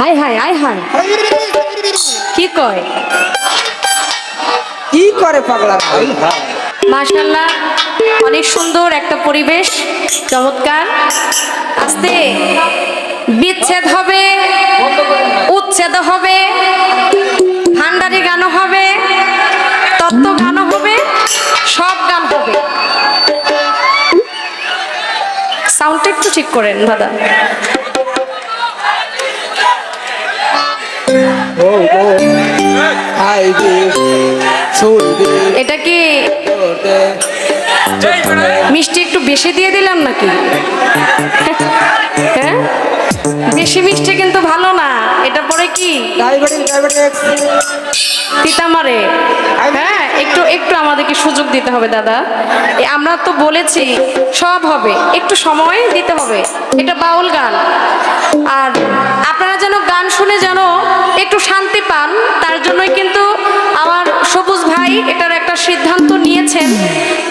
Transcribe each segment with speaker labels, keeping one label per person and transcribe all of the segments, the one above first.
Speaker 1: High high high high কি কয়?
Speaker 2: কি করে পাগলা ভাই?
Speaker 1: মাশাল্লাহ অনেক সুন্দর একটা পরিবেশ চমৎকার। আস্তে বিচ্ছেদ হবে উচ্ছেদ হবে ভান্ডারি গানও হবে তত্ত্ব গানও হবে সব গান হবে। সাউন্ডটা একটু ঠিক করেন দাদা। এটা কি? মিষ্টি একটু বেশি দিয়ে দিলাম নাকি? হ্যাঁ? বেশি মিষ্টি কিন্তু ভালো না। এটা পরে কি? তিতামারে। হ্যাঁ একটু একটু আমাদেরকে সুযোগ দিতে হবে দাদা। আমরা তো বলেছি সব হবে। একটু সময় দিতে হবে। এটা বাউল গান। আর আপনারা যেন গান শুনে যেন একটু শান্তি পান, তার জন্যই কিন্তু আমার সবুজ ভাই এটার একটা সিদ্ধান্ত নিয়েছেন।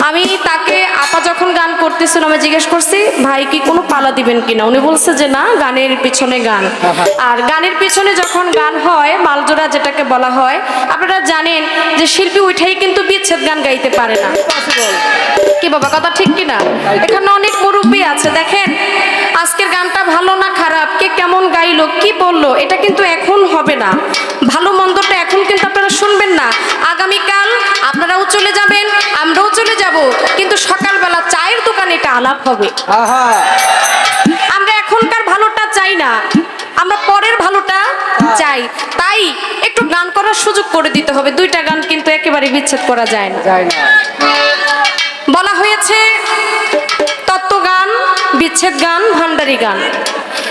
Speaker 1: আমি তাকে আপা যখন গান করতেছিল আমি জিজ্ঞেস করছি, ভাই, কি কোনো পালা দিবেন কিনা? উনি বলছে যে, না, গানের পিছনে গান। আর গানের পিছনে যখন গান হয়, মালজোড়া যেটাকে বলা হয়, আপনারা জানেন যে শিল্পী উঠেই কিন্তু বিচ্ছেদ গান গাইতে পারে না। কি বাবা, কথা ঠিক কি না এখানে অনেক মুরব্বী আছে, দেখেন। আজকের গানটা ভালো না খারাপ? কে কেমন গাইলো? কি বলল? এটা কিন্তু এখন হবে না। ভালো মন্দটা এখন কিন্তু আপনারা শুনবেন না। আগামীকাল আপনারাও চলে যাবেন আমরাও চলে যাব। কিন্তু সকালবেলা চায়ের দোকানে এটা আলাপ হবে। আমরা এখনকার ভালোটা চাই না। আমরা পরের ভালোটা চাই। তাই একটু গান করার সুযোগ করে দিতে হবে। দুইটা গান কিন্তু একেবারে বিচ্ছেদ করা যায় না। বলা হয়েছে বিচ্ছেদ গান, ভান্ডারি গান।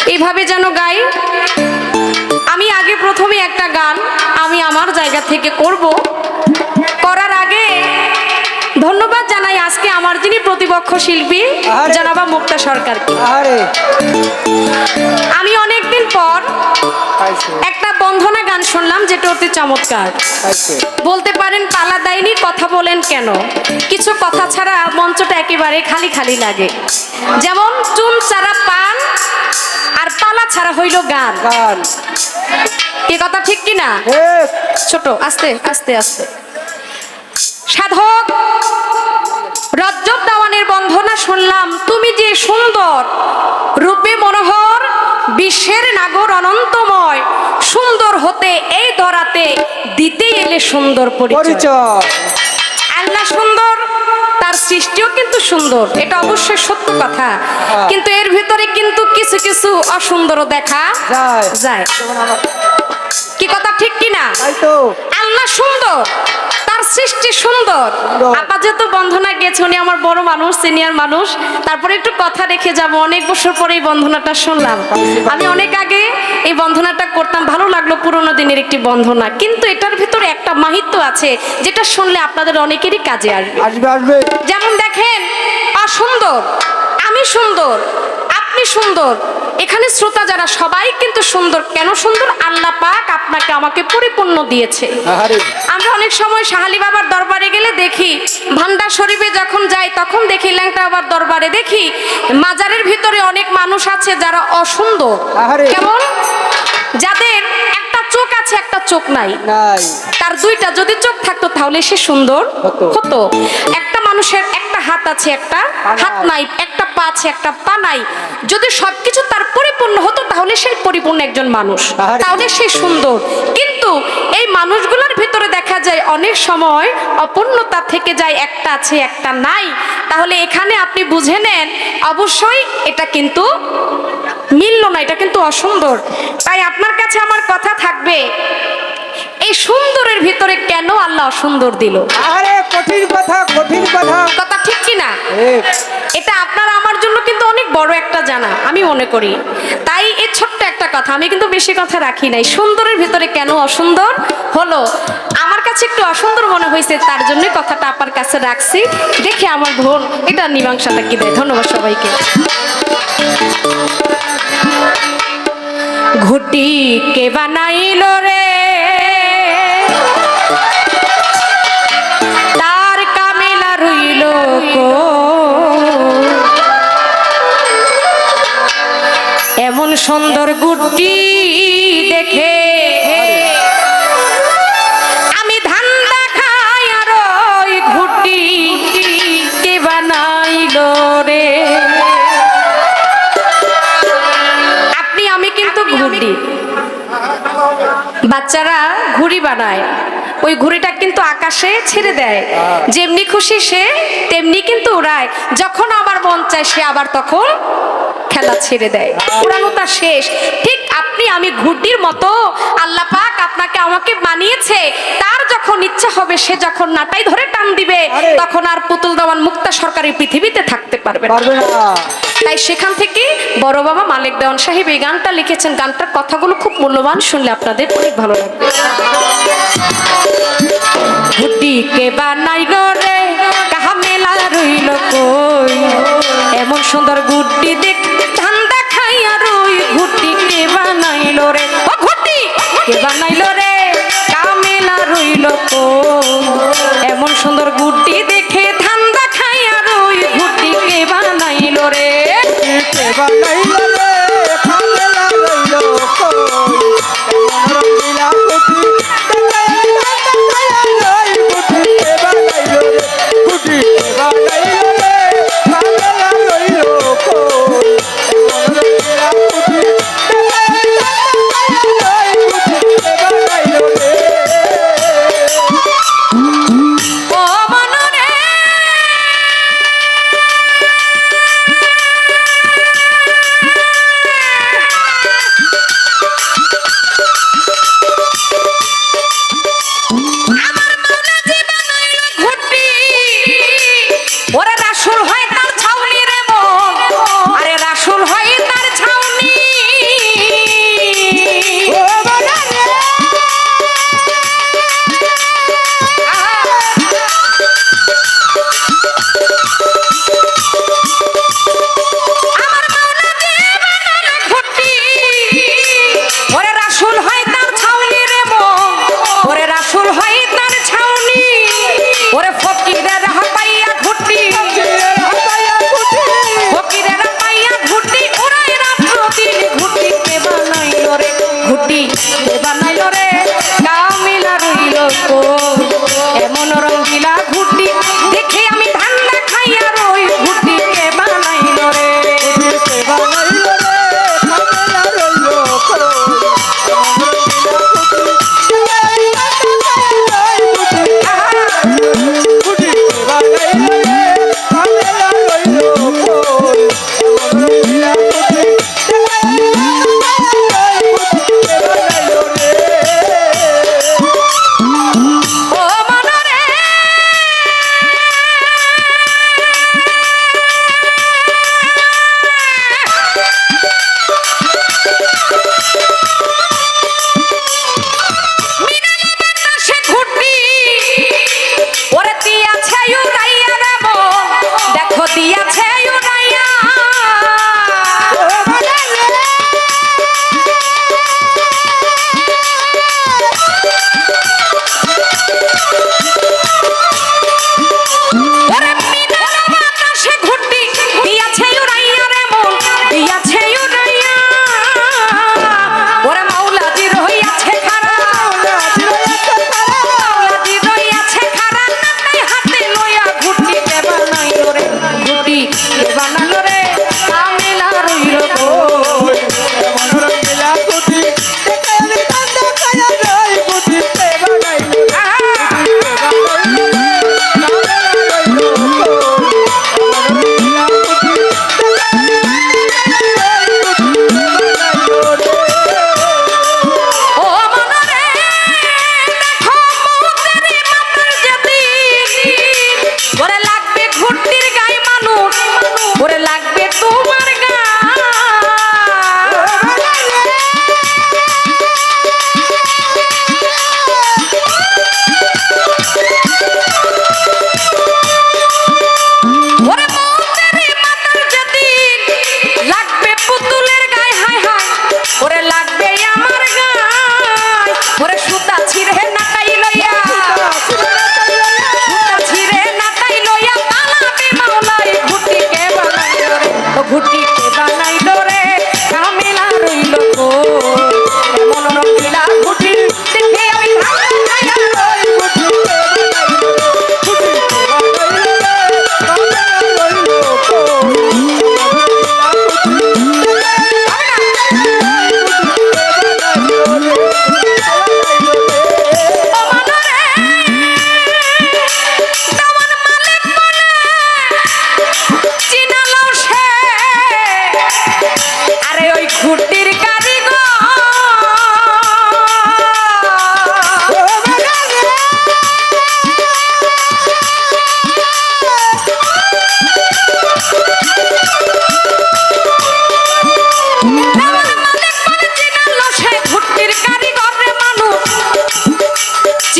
Speaker 1: এইভাবে যেন গাই। আমি আগে প্রথমে একটা গান আমি আমার জায়গা থেকে করব। করার আগে ধন্যবাদ। আজকে আমার যিনি প্রতিপক্ষ শিল্পী। জানাবা মুক্তা সরকারকে
Speaker 2: আরে
Speaker 1: আমি অনেকদিন পর একটা বন্ধনা গান শুনলাম যেটা অতি চমৎকার। বলতে পারেন পালা দেয়নি কথা বলেন কেন? কিছু কথা ছাড়া মঞ্চটা একেবারে খালি খালি লাগে। যেমন চুন ছাড়া পান আর পালা ছাড়া হইল গান। এ কথা ঠিক কি না?
Speaker 2: ঠিক।
Speaker 1: ছোট আস্তে আস্তে আস্তে। সাধক রজ্জব দাওয়ানের বন্ধনা শুনলাম। তুমি যে সুন্দর রূপে মনোহর বিশ্বের নাগর অনন্তময় সুন্দর হতে এই ধরাতে দিতে এলে সুন্দর পরিচয়। আল্লাহ সুন্দর তার সৃষ্টিও কিন্তু সুন্দর। এটা অবশ্যই সত্য কথা। কিন্তু এর ভিতরে কিন্তু কিছু কিছু অসুন্দর দেখা
Speaker 2: যায়।
Speaker 1: কি কথা ঠিক কি না আল্লাহ সুন্দর সৃষ্টি সুন্দর। আপা যেহেতু বন্ধনা গেছে উনি আমার বড় মানুষ সিনিয়র মানুষ। তারপরে একটু কথা রেখে যাব অনেক বছর পরে এই বন্ধনাটা শুনলাম। আমি অনেক আগে এই বন্ধনাটা করতাম ভালো লাগল পুরোনো দিনের একটি বন্ধনা। কিন্তু এটার ভিতরে একটা মাহিত্য আছে যেটা শুনলে আপনাদের অনেকেরই কাজে আসবে।
Speaker 2: আসবে আসবে।
Speaker 1: যেমন দেখেন অসুন্দর আমি সুন্দর আপনি সুন্দর। এখানে শ্রোতা যারা সবাই কিন্তু সুন্দর। কেন সুন্দর? আল্লাহ পাক আপনাকে আমাকে পরিপূর্ণ দিয়েছে। আমরা অনেক সময় শাহালি বাবার দরবারে গেলে দেখি ভান্ডার শরীফে যখন যাই তখন দেখি ল্যাংটা বাবার দরবারে দেখি মাজারের ভিতরে অনেক মানুষ আছে যারা অসুন্দর। কেমন? যাদের একটা চোখ আছে একটা চোখ নাই। তার দুইটা যদি চোখ থাকতো তাহলে সে সুন্দর
Speaker 2: হতো।
Speaker 1: একটা মানুষের হাত আছে একটা হাত নাই একটা পা আছে একটা পা নাই। যদি সবকিছু তার পরিপূর্ণ হতো তাহলে সে পরিপূর্ণ একজন মানুষ। তাহলে সে সুন্দর। কিন্তু এই মানুষগুলোর ভিতরে দেখা যায় অনেক সময় অপূর্ণতা থেকে যায় একটা আছে একটা নাই। তাহলে এখানে আপনি বুঝে নেন অবশ্যই এটা কিন্তু মিলল না এটা কিন্তু অসুন্দর। তাই আপনার কাছে আমার কথা থাকবে এই সুন্দরের ভিতরে কেন আল্লাহ অসুন্দর দিল?
Speaker 2: আরে কঠিন কথা কঠিন কথা।
Speaker 1: কথা ঠিক কি না? এটা আপনার আমার জন্য কিন্তু অনেক বড় একটা জানা আমি মনে করি। তাই এই ছোট্ট একটা কথা আমি কিন্তু বেশি কথা রাখি নাই। সুন্দরের ভিতরে কেন অসুন্দর? হলো আমার কাছে একটু অসুন্দর মনে হয়েছে তার জন্য কথাটা আপনার কাছে রাখছি। দেখে আমার বোন এটা মীমাংসাটা কি দেয়? ধন্যবাদ সবাইকে। ঘুটি কে বানাইল রে? এমন সুন্দর গুড্ডি দেখে আমি ধান দেখাই আর ওই ঘুটি কে বানাইলো রে? আপনি আমি কিন্তু ঘুড়ি বাচ্চারা ঘুড়ি বানায়। ওই ঘুড়িটা কিন্তু আকাশে ছেড়ে দেয়। যেমনি খুশি সে তেমনি কিন্তু উড়ায় যখন আবার মন চায় সে আবার তখন খেলা ছেড়ে দেয়। উড়ানো তার শেষ। ঠিক আপনি আমি ঘুড়ির মতো আল্লাহ পাক আপনাকে আমাকে বানিয়েছে। তার যখন ইচ্ছা হবে সে যখন নাটাই ধরে টান দিবে তখন আর পুতুল দেওয়ান মুক্তা সরকারি পৃথিবীতে থাকতে পারবে তাই সেখান থেকে বড় বাবা মালিক দেওয়ান সাহেব এই গানটা লিখেছেন। গানটার কথাগুলো খুব মূল্যবান শুনলে আপনাদের অনেক ভালো লাগবে। কে বানাই রে, কাহা মেলা রইল কই? এমন সুন্দর গুটি দেখ ধান্দা খাইয়া রই ঘুটি কে বানাইল রে। ও ঘুটি! কে বানাইল রে, কাহা মেলা রইল কই? এমন সুন্দর গুটি দেখে লীলা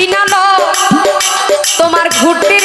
Speaker 1: চিনালো তোমার ঘুরতে